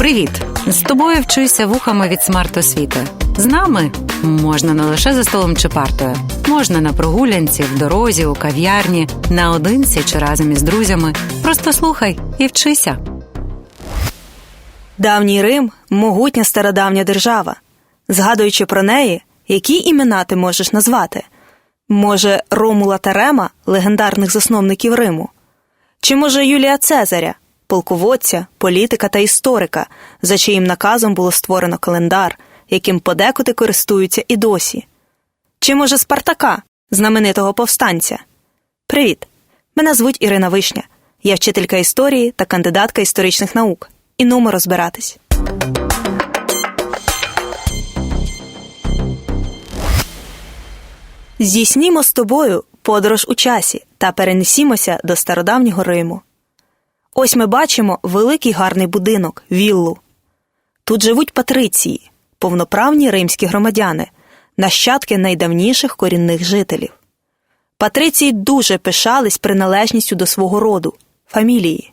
Привіт! З тобою вчуся вухами від смарт-освіти. З нами можна не лише за столом чи партою, можна на прогулянці, в дорозі, у кав'ярні, наодинці чи разом із друзями. Просто слухай і вчися. Давній Рим могутня стародавня держава. Згадуючи про неї, які імена ти можеш назвати? Може, Ромула та Рема, легендарних засновників Риму? Чи може Юлія Цезаря, полководця, політика та історика, за чиїм наказом було створено календар, яким подекуди користуються і досі? Чи може Спартака, знаменитого повстанця? Привіт! Мене звуть Ірина Вишня. Я вчителька історії та кандидатка історичних наук. І нумо розбиратись. Здійснімо з тобою подорож у часі та перенесімося до стародавнього Риму. Ось ми бачимо великий гарний будинок, віллу. Тут живуть патриції, повноправні римські громадяни, нащадки найдавніших корінних жителів. Патриції дуже пишались приналежністю до свого роду, фамілії.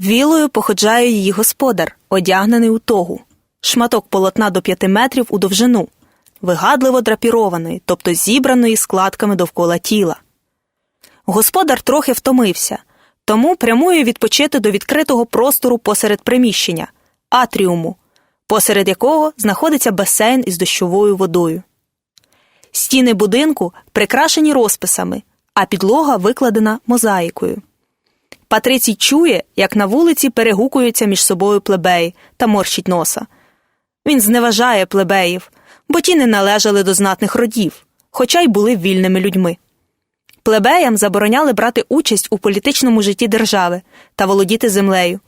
Вілою походжає її господар, одягнений у тогу, шматок полотна до п'яти метрів у довжину, вигадливо драпірованої, тобто зібраної складками довкола тіла. Господар трохи втомився, тому прямує відпочити до відкритого простору посеред приміщення атріуму, посеред якого знаходиться басейн із дощовою водою. Стіни будинку прикрашені розписами, а підлога викладена мозаїкою. Патрицій чує, як на вулиці перегукуються між собою плебеї та морщить носа. Він зневажає плебеїв, бо ті не належали до знатних родів, хоча й були вільними людьми. Плебеям забороняли брати участь у політичному житті держави та володіти землею.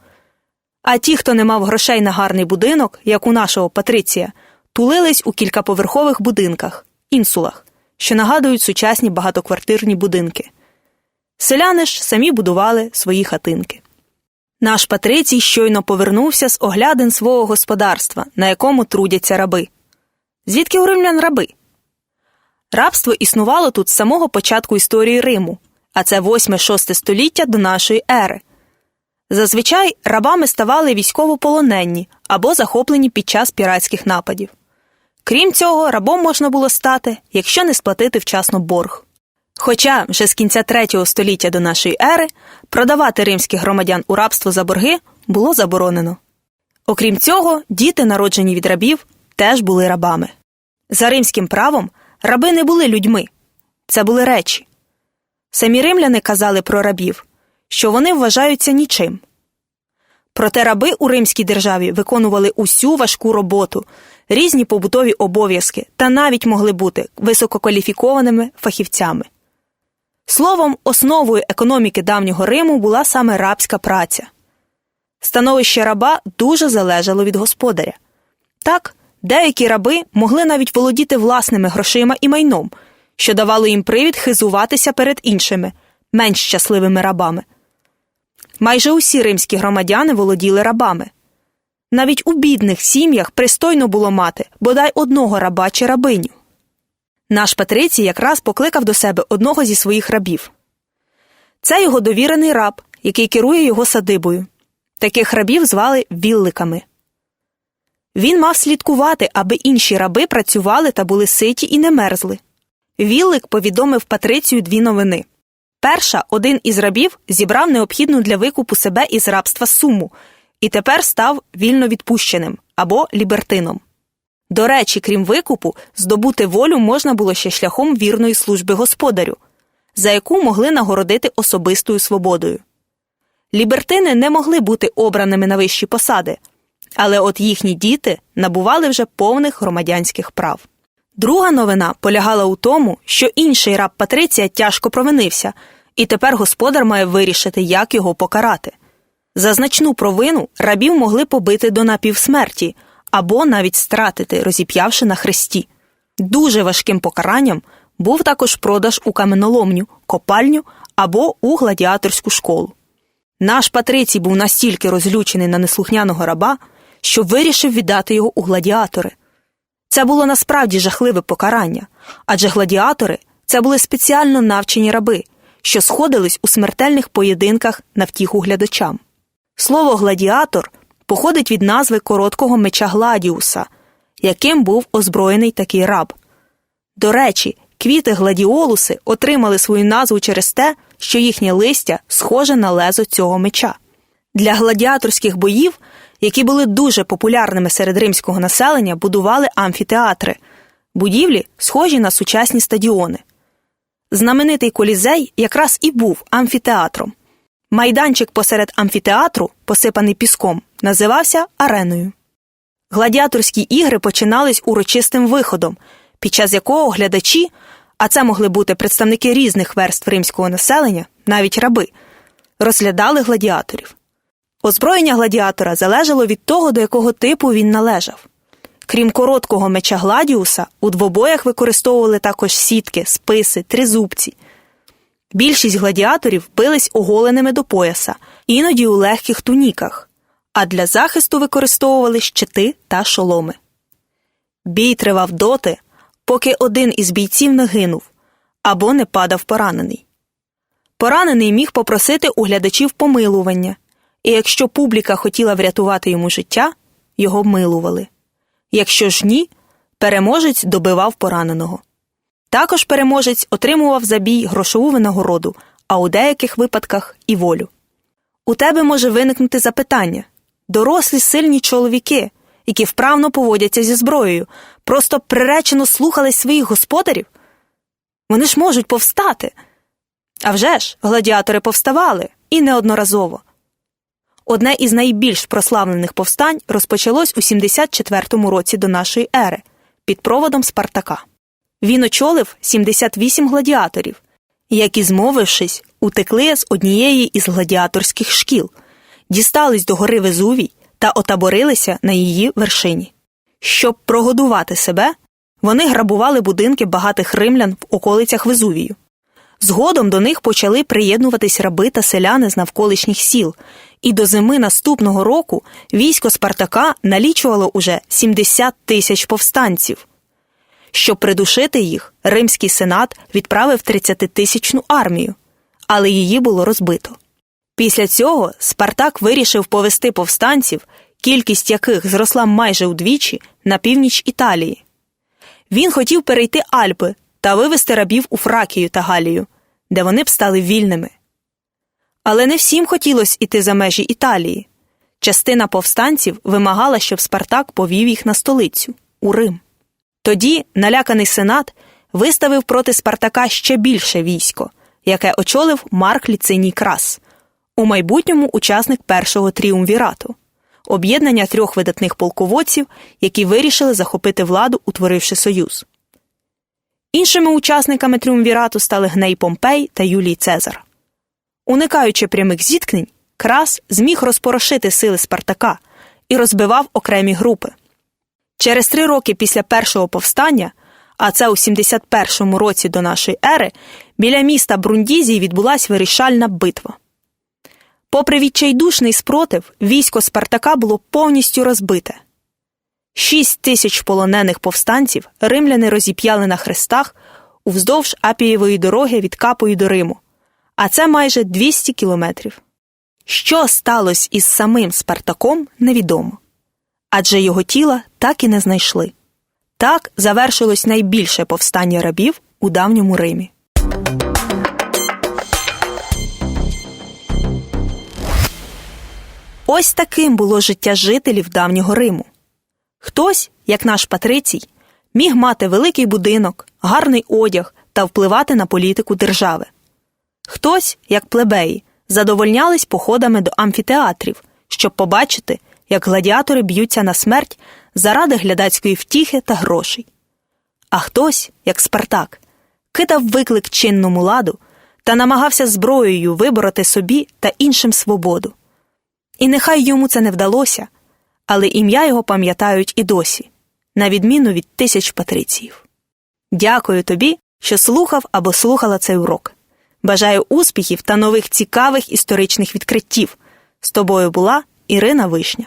А ті, хто не мав грошей на гарний будинок, як у нашого Патриція, тулились у кількаповерхових будинках, інсулах, що нагадують сучасні багатоквартирні будинки. Селяни ж самі будували свої хатинки. Наш Патрицій щойно повернувся з оглядин свого господарства, на якому трудяться раби. Звідки у римлян раби? Рабство існувало тут з самого початку історії Риму, а це 8-6 століття до нашої ери. Зазвичай рабами ставали військовополоненні або захоплені під час піратських нападів. Крім цього, рабом можна було стати, якщо не сплатити вчасно борг. Хоча вже з кінця третього століття до нашої ери продавати римських громадян у рабство за борги було заборонено. Окрім цього, діти, народжені від рабів, теж були рабами. За римським правом раби не були людьми, це були речі. Самі римляни казали про рабів, що вони вважаються нічим. Проте раби у римській державі виконували усю важку роботу, різні побутові обов'язки та навіть могли бути висококваліфікованими фахівцями. Словом, основою економіки давнього Риму була саме рабська праця. Становище раба дуже залежало від господаря. Так, деякі раби могли навіть володіти власними грошима і майном, що давало їм привід хизуватися перед іншими, менш щасливими рабами. Майже усі римські громадяни володіли рабами. Навіть у бідних сім'ях пристойно було мати бодай одного раба чи рабиню. Наш Патрицій якраз покликав до себе одного зі своїх рабів. Це його довірений раб, який керує його садибою. Таких рабів звали вілликами. Він мав слідкувати, аби інші раби працювали та були ситі і не мерзли. Віллик повідомив Патрицію дві новини. Перша, один із рабів зібрав необхідну для викупу себе із рабства суму і тепер став вільно відпущеним або лібертином. До речі, крім викупу, здобути волю можна було ще шляхом вірної служби господарю, за яку могли нагородити особистою свободою. Лібертини не могли бути обраними на вищі посади, але от їхні діти набували вже повних громадянських прав. Друга новина полягала у тому, що інший раб Патриція тяжко провинився, і тепер господар має вирішити, як його покарати. За значну провину рабів могли побити до напівсмерті або навіть стратити, розіп'явши на хресті. Дуже важким покаранням був також продаж у каменоломню, копальню або у гладіаторську школу. Наш Патрицій був настільки розлючений на неслухняного раба, що вирішив віддати його у гладіатори. Це було насправді жахливе покарання, адже гладіатори це були спеціально навчені раби, що сходились у смертельних поєдинках на втіху глядачам. Слово гладіатор походить від назви короткого меча Гладіуса, яким був озброєний такий раб. До речі, квіти гладіолуси отримали свою назву через те, що їхнє листя схоже на лезо цього меча. Для гладіаторських боїв, які були дуже популярними серед римського населення, будували амфітеатри, будівлі, схожі на сучасні стадіони. Знаменитий колізей якраз і був амфітеатром. Майданчик посеред амфітеатру, посипаний піском, називався ареною. Гладіаторські ігри починались урочистим виходом, під час якого глядачі, а це могли бути представники різних верств римського населення, навіть раби, розглядали гладіаторів. Озброєння гладіатора залежало від того, до якого типу він належав. Крім короткого меча Гладіуса, у двобоях використовували також сітки, списи, тризубці. Більшість гладіаторів бились оголеними до пояса, іноді у легких туніках, а для захисту використовували щити та шоломи. Бій тривав доти, поки один із бійців не гинув або не падав поранений. Поранений міг попросити у глядачів помилування, і якщо публіка хотіла врятувати йому життя, його милували. Якщо ж ні, переможець добивав пораненого. Також переможець отримував за бій грошову винагороду, а у деяких випадках і волю. У тебе може виникнути запитання дорослі сильні чоловіки, які вправно поводяться зі зброєю, просто приречено слухались своїх господарів. Вони ж можуть повстати. А вже ж, гладіатори повставали і неодноразово. Одне із найбільш прославлених повстань розпочалось у 74-му році до нашої ери під проводом Спартака. Він очолив 78 гладіаторів, які, змовившись, утекли з однієї із гладіаторських шкіл, дістались до гори Везувій та отаборилися на її вершині. Щоб прогодувати себе, вони грабували будинки багатих римлян в околицях Везувію. Згодом до них почали приєднуватись раби та селяни з навколишніх сіл, і до зими наступного року військо Спартака налічувало уже 70 тисяч повстанців. Щоб придушити їх, римський сенат відправив 30-тисячну армію, але її було розбито. Після цього Спартак вирішив повести повстанців, кількість яких зросла майже удвічі на північ Італії. Він хотів перейти Альпи та вивести рабів у Фракію та Галію, де вони б стали вільними. Але не всім хотілося іти за межі Італії. Частина повстанців вимагала, щоб Спартак повів їх на столицю у Рим. Тоді наляканий сенат виставив проти Спартака ще більше військо, яке очолив Марк Ліциній Крас, у майбутньому учасник першого тріумвірату, об'єднання трьох видатних полководців, які вирішили захопити владу, утворивши союз. Іншими учасниками тріумвірату стали Гней Помпей та Юлій Цезар. Уникаючи прямих зіткнень, Крас зміг розпорошити сили Спартака і розбивав окремі групи. Через три роки після першого повстання, а це у 71-му році до нашої ери, біля міста Брундізії відбулася вирішальна битва. Попри відчайдушний спротив, військо Спартака було повністю розбите. Шість тисяч полонених повстанців римляни розіп'яли на хрестах уздовж Апієвої дороги від Капої до Риму, а це майже 200 кілометрів. Що сталося із самим Спартаком, невідомо адже його тіла так і не знайшли. Так завершилось найбільше повстання рабів у давньому Римі. Ось таким було життя жителів давнього Риму. Хтось, як наш Патрицій, міг мати великий будинок, гарний одяг та впливати на політику держави. Хтось, як плебеї, задовольнялись походами до амфітеатрів, щоб побачити, як гладіатори б'ються на смерть заради глядацької втіхи та грошей. А хтось, як Спартак, кидав виклик чинному ладу та намагався зброєю вибороти собі та іншим свободу. І нехай йому це не вдалося, але ім'я його пам'ятають і досі, на відміну від тисяч патрицій. Дякую тобі, що слухав або слухала цей урок. Бажаю успіхів та нових цікавих історичних відкриттів. З тобою була Ірина Вишня.